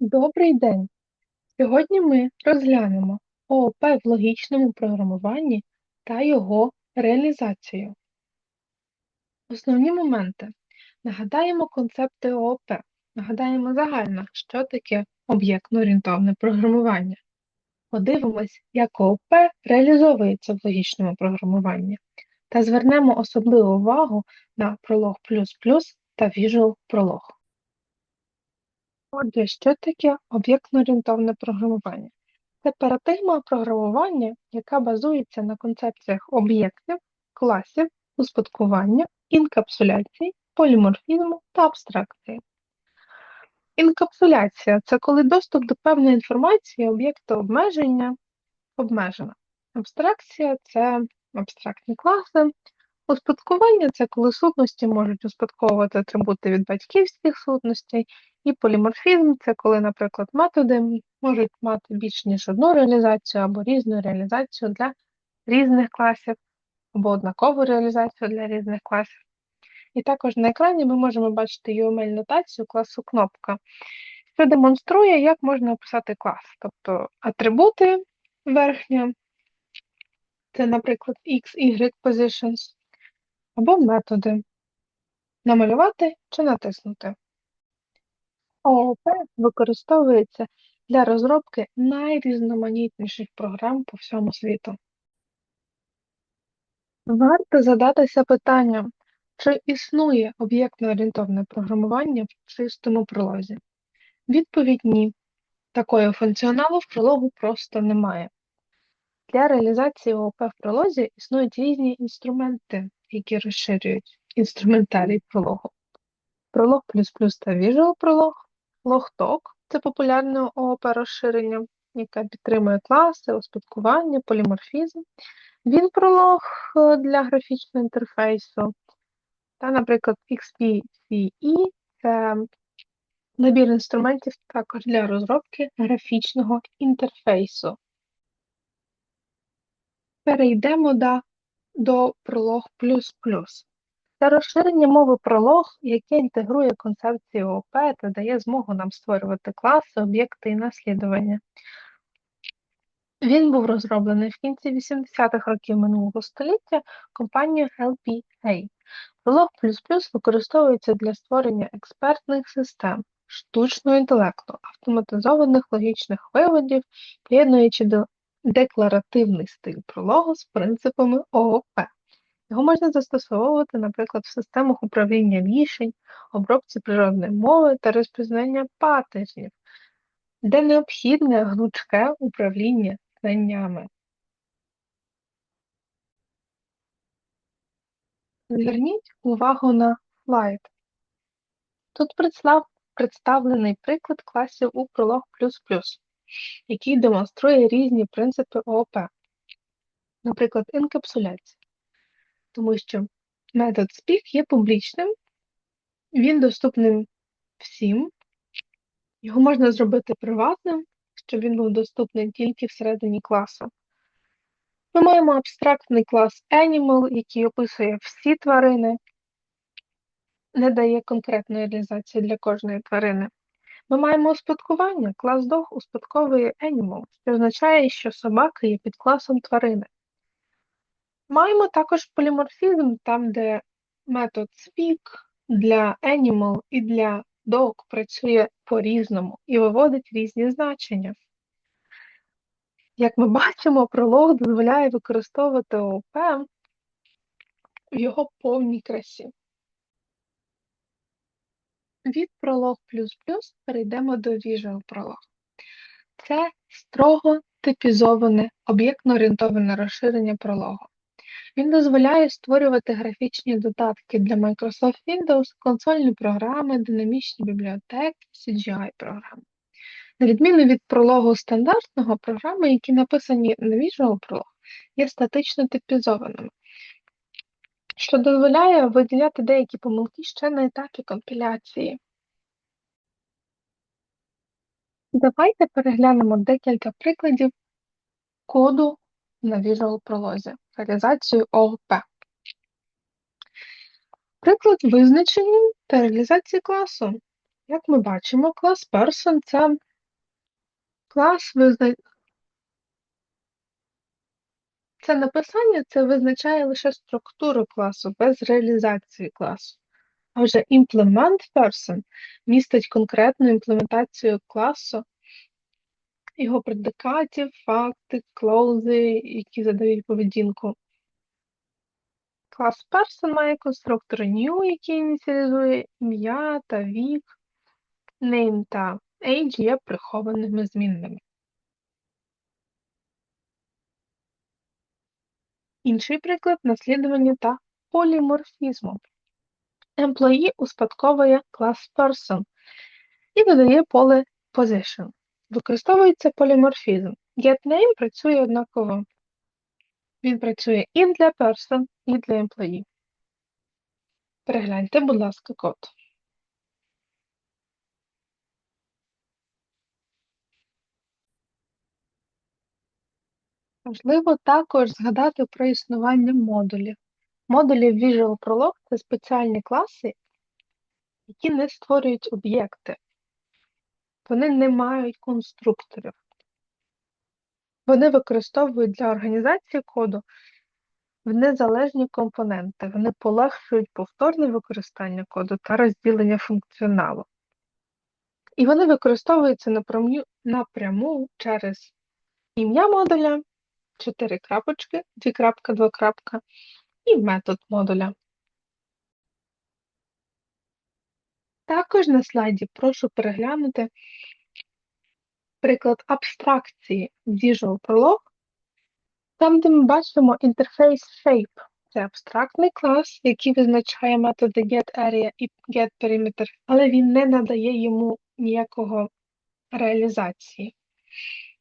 Добрий день! Сьогодні ми розглянемо ООП в логічному програмуванні та його реалізацію. Основні моменти. Нагадаємо концепти ООП. Нагадаємо загально, що таке об'єктно-орієнтовне програмування. Подивимось, як ООП реалізовується в логічному програмуванні. Та звернемо особливу увагу на Prolog++ та Visual Prolog. Отже, що таке об'єктно-орієнтовне програмування? Це парадигма програмування, яка базується на концепціях об'єктів, класів, успадкування, інкапсуляції, поліморфізму та абстракції. Інкапсуляція це коли доступ до певної інформації об'єкта обмеження обмежена. Абстракція це абстрактні класи. Успадкування це коли сутності можуть успадковувати атрибути від батьківських сутностей, і поліморфізм це коли, наприклад, методи можуть мати більш ніж одну реалізацію або різну реалізацію для різних класів, або однакову реалізацію для різних класів. І також на екрані ми можемо бачити UML-нотацію класу кнопка, що демонструє, як можна описати клас. Тобто атрибути верхня, це, наприклад, X, Y positions, або методи намалювати чи натиснути. ООП використовується для розробки найрізноманітніших програм по всьому світу. Варто задатися питанням, чи існує об'єктно-орієнтовне програмування в чистому пролозі? Відповідь ні. Такого функціоналу в прологу просто немає. Для реалізації ООП в пролозі існують різні інструменти, які розширюють інструментарій прологу. Пролог плюс-плюс та Visual Prolog, LogTalk – це популярне ООП розширення, яке підтримує класи, успадкування, поліморфізм. WinProlog для графічного інтерфейсу. Та, наприклад, XPCE – це набір інструментів також для розробки графічного інтерфейсу. Перейдемо до, до Prolog++. Це розширення мови Prolog, яке інтегрує концепцію ООП та дає змогу нам створювати класи, об'єкти і наслідування. Він був розроблений в кінці 80-х років минулого століття компанією LPA. Prolog++ використовується для створення експертних систем, штучного інтелекту, автоматизованих логічних виводів, поєднуючи до декларативний стиль прологу з принципами ООП. Його можна застосовувати, наприклад, в системах управління рішень, обробці природної мови та розпізнання паттернів, де необхідне гнучке управління знаннями. Зверніть увагу на слайд. Тут представлений приклад класів у Prolog++, який демонструє різні принципи ООП, наприклад, інкапсуляція. Тому що метод Speak є публічним, він доступним всім, його можна зробити приватним, щоб він був доступний тільки всередині класу. Ми маємо абстрактний клас Animal, який описує всі тварини, не дає конкретної реалізації для кожної тварини. Ми маємо успадкування. Клас Dog успадковує Animal, що означає, що собака є підкласом тварини. Маємо також поліморфізм, там, де метод Speak для Animal і для Dog працює по-різному і виводить різні значення. Як ми бачимо, пролог дозволяє використовувати ООП в його повній красі. Від Prolog++ перейдемо до Visual Prolog. Це строго типізоване об'єктно-орієнтоване розширення прологу. Він дозволяє створювати графічні додатки для Microsoft Windows, консольні програми, динамічні бібліотеки, CGI-програми. На відміну від прологу стандартного, програми, які написані на Visual Prolog, є статично типізованими, що дозволяє виділяти деякі помилки ще на етапі компіляції. Давайте переглянемо декілька прикладів коду на Visual Prolog, реалізацію ООП. Приклад визначення та реалізації класу. Як ми бачимо, клас Person – це Клас. Це написання це визначає лише структуру класу без реалізації класу. А вже implement person містить конкретну імплементацію класу, його предикатів, факти, клаузи, які задають поведінку. Клас person має конструктор new, який ініціалізує ім'я та вік, name та age є прихованими змінними. Інший приклад наслідування та поліморфізму. Employee успадковує клас person і додає поле position. Використовується поліморфізм. GetName працює однаково. Він працює і для person, і для employee. Перегляньте, будь ласка, код. Важливо також згадати про існування модулів. Модулі Visual Prolog – це спеціальні класи, які не створюють об'єкти. Вони не мають конструкторів. Вони використовують для організації коду в незалежні компоненти. Вони полегшують повторне використання коду та розділення функціоналу. І вони використовуються напряму, через ім'я модуля, 4 крапочки, 2 крапка, 2 крапка, і метод модуля. Також на слайді прошу переглянути приклад абстракції Visual Prolog, там, де ми бачимо інтерфейс Shape. Це абстрактний клас, який визначає методи getArea і getPerimeter, але він не надає йому ніякого реалізації.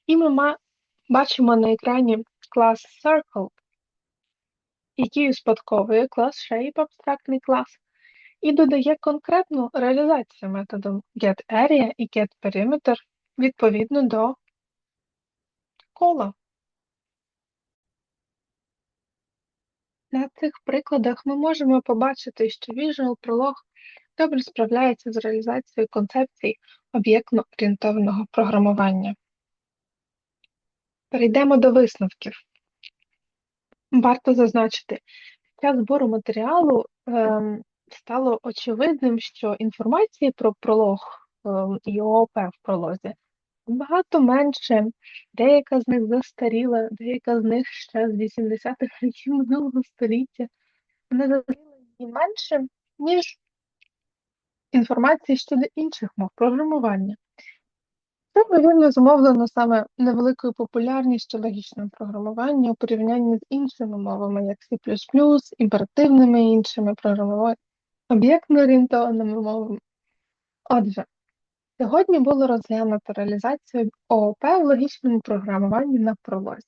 І ми бачимо на екрані клас Circle, який успадковує клас Shape, абстрактний клас, і додає конкретну реалізацію методом getArea і getPerimeter відповідно до кола. На цих прикладах ми можемо побачити, що Visual Prolog добре справляється з реалізацією концепцій об'єктно-орієнтованого програмування. Перейдемо до висновків. Варто зазначити, під час збору матеріалу ем, стало очевидним, що інформації про пролог ем, і ООП в пролозі багато менше, деяка з них застаріла, деяка з них ще з 80-х років минулого століття. Вони застаріли і менше, ніж інформації щодо інших мов програмування. Це, ймовірно, зумовлено саме невеликою популярністю логічного програмування у порівнянні з іншими мовами, як C++, імперативними іншими програмуваннями, об'єктно орієнтованими мовами. Отже, Сьогодні було розглянуто реалізацію ООП в логічному програмуванні на пролозі.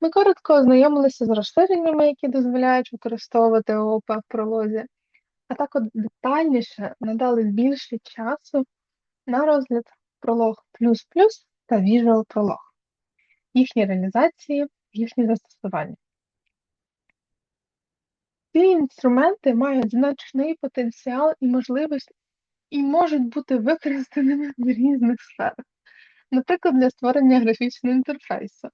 Ми коротко ознайомилися з розширеннями, які дозволяють використовувати ООП в пролозі, а також детальніше надали більше часу на розгляд пролог та Visual Prolog, їхні реалізації, їхні застосування. Ці інструменти мають значний потенціал і можливість і можуть бути використаними в різних сферах. Наприклад, для створення графічного інтерфейсу.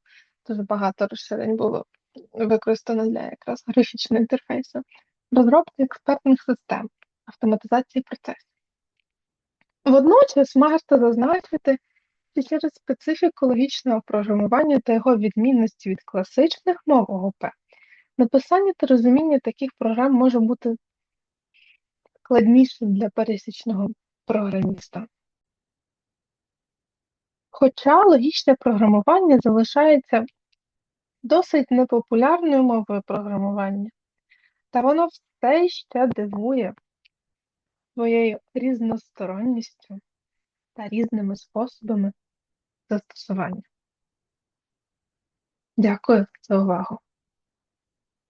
Дуже багато розширень було використано для якраз графічного інтерфейсу, розробки експертних систем, автоматизації процесів. Водночас варто зазначити, що через специфіку логічного програмування та його відмінності від класичних мов ООП, написання та розуміння таких програм може бути складнішим для пересічного програміста. Хоча логічне програмування залишається досить непопулярною мовою програмування, та воно все ще дивує своєю різносторонністю та різними способами застосування. Дякую за увагу!